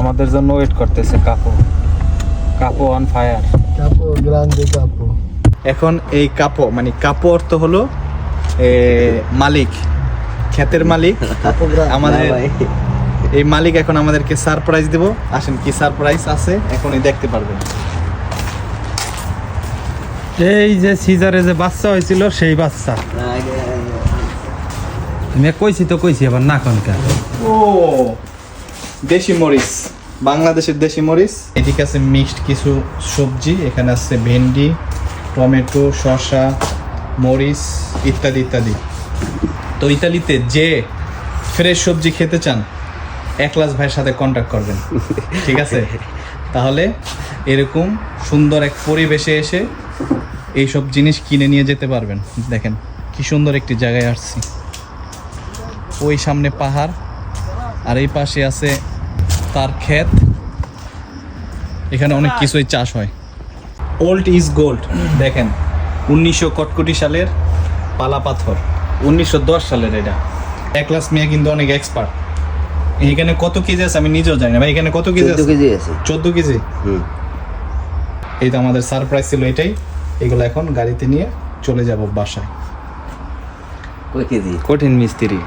আমাদের জন্য ওয়েট করতেছে কাপো কাপো on fire Capo, grande capo. এখন এই কাপো মানে কাপো অর্থ হলো এ, মালিক ক্ষেতের মালিক. আমাদের এই মালিক এখন আমাদেরকে সারপ্রাইজ দেব। আসেন কি সারপ্রাইজ আছে? এখনই দেখতে পারবেন। এই যে সিজারে যে বাচ্চা হয়েছিল সেই বাচ্চা। আমি কইছি তো কইছি আবার না কনকা ও দেশি মরিচ। বাংলাদেশের দেশি মরিচ। এদিকে আছে মিক্সড কিছু সবজি, এখানে আছে ভেন্ডি, টমেটো, শসা, মরিচ ইত্যাদি ইত্যাদি। তো ইতালিতে যে ফ্রেশ সবজি খেতে চান একলাস ভাইয়ের সাথে কন্ট্যাক্ট করবেন। ঠিক আছে? তাহলে এরকম সুন্দর এক পরিবেশে এসে এইসব জিনিস কিনে নিয়ে যেতে পারবেন। দেখেন, কি সুন্দর একটি জায়গায় আসছি। ওই সামনে পাহাড়, আর এই পাশে আছে তার ক্ষেত। এখানে অনেক কিছুই চাষ হয়। ওল্ড ইজ গোল্ড দেখেন। উনিশশো কটকটি সালের পালা পাথর। উনিশশো দশ সালের এটা। একলাস মিয়া কিন্তু অনেক এক্সপার্ট এখানে কত কেজি আছে আমি নিজেও জানি না। ভাই এখানে কত কেজি আছে? কেজি আছে। চোদ্দ কেজি? এই তো আমাদের সারপ্রাইজ ছিল এটাই। এগুলো এখন গাড়িতে নিয়ে চলে যাব বাসায়। কঠিন মিস্ত্রি।